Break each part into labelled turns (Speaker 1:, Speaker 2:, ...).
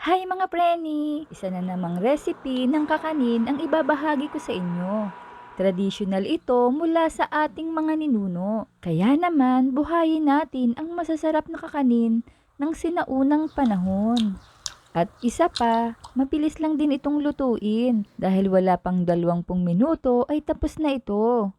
Speaker 1: Hi mga preni! Isa na namang recipe ng kakanin ang ibabahagi ko sa inyo. Traditional ito mula sa ating mga ninuno. Kaya naman, buhayin natin ang masasarap na kakanin ng sinaunang panahon. At isa pa, mabilis lang din itong lutuin dahil wala pang 20 minuto ay tapos na ito.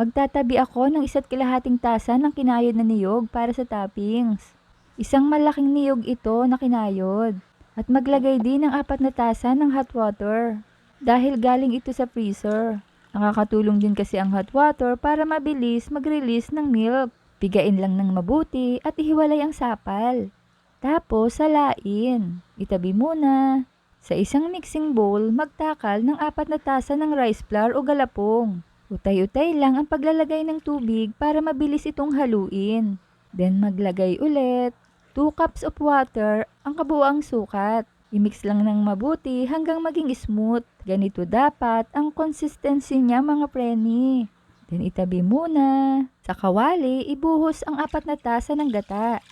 Speaker 1: Magtatabi ako ng isa't kalahating tasa ng kinayod na niyog para sa toppings. Isang malaking niyog ito na kinayod. At maglagay din ng apat na tasa ng hot water. Dahil galing ito sa freezer. Nakakatulong din kasi ang hot water para mabilis mag-release ng milk. Pigain lang ng mabuti at ihiwalay ang sapal. Tapos salain. Itabi muna. Sa isang mixing bowl, magtakal ng apat na tasa ng rice flour o galapong. Utay-utay lang ang paglalagay ng tubig para mabilis itong haluin. Then maglagay ulit 2 cups of water ang kabuang sukat. I-mix lang ng mabuti hanggang maging smooth. Ganito dapat ang consistency niya mga preni. Then itabi muna. Sa kawali, ibuhos ang apat na tasa ng gata.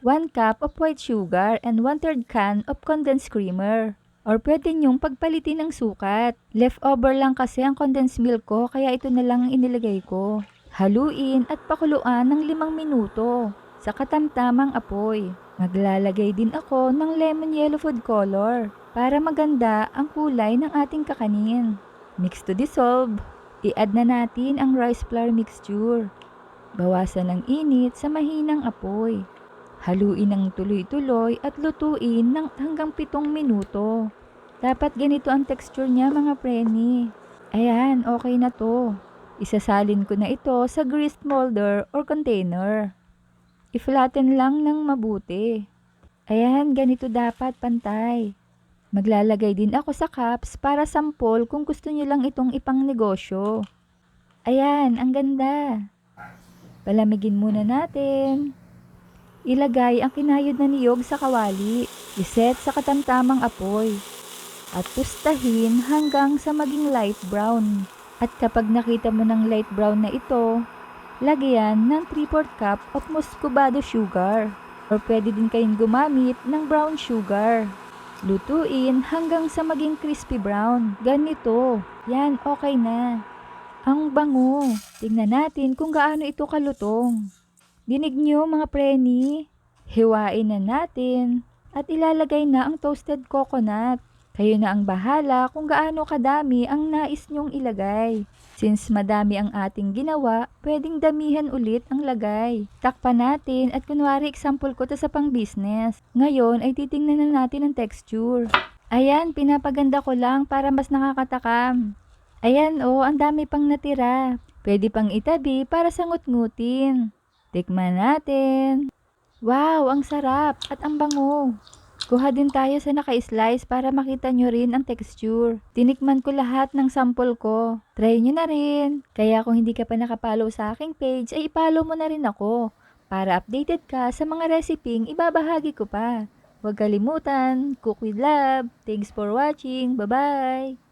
Speaker 1: 1 cup of white sugar and 1 third can of condensed creamer. Or pwede nyong pagpalitin ng sukat. Leftover lang kasi ang condensed milk ko kaya ito na lang ang inilagay ko. Haluin at pakuluan ng limang minuto sa katamtamang apoy. Maglalagay din ako ng lemon yellow food color para maganda ang kulay ng ating kakanin. Mix to dissolve. I-add na natin ang rice flour mixture. Bawasan ng init sa mahinang apoy. Haluin ng tuloy-tuloy at lutuin ng hanggang pitong minuto. Dapat ganito ang texture niya mga preni. Ayan, okay na to. Isasalin ko na ito sa greased molder or container. I-flatten lang ng mabuti. Ayan, ganito dapat pantay. Maglalagay din ako sa cups para sample kung gusto niyo lang itong ipang negosyo. Ayan, ang ganda. Palamigin muna natin. Ilagay ang kinayod na niyog sa kawali. Iset sa katamtamang apoy. At pustahin hanggang sa maging light brown. At kapag nakita mo ng light brown na ito, lagyan ng 3-4 cup of muscovado sugar. Or pwede din kayong gumamit ng brown sugar. Lutuin hanggang sa maging crispy brown. Ganito. Yan, okay na. Ang bango. Tingnan natin kung gaano ito kalutong. Dinig nyo mga preni. Hiwain na natin. At ilalagay na ang toasted coconut. Kayo na ang bahala kung gaano kadami ang nais nyong ilagay. Since madami ang ating ginawa, pwedeng damihan ulit ang lagay. Takpan natin at kunwari example ko to sa pang business. Ngayon ay titingnan na natin ang texture. Ayan, pinapaganda ko lang para mas nakakatakam. Ayan oh, ang dami pang natira. Pwede pang itabi para sangut-ngutin. Tikman natin. Wow, ang sarap at ang bango. Kuha din tayo sa naka-slice para makita nyo rin ang texture. Tinikman ko lahat ng sample ko. Try nyo na rin. Kaya kung hindi ka pa nakapollow sa aking page, ay ipollow mo na rin ako. Para updated ka sa mga reseping ibabahagi ko pa. Huwag kalimutan, cook with love. Thanks for watching. Bye-bye!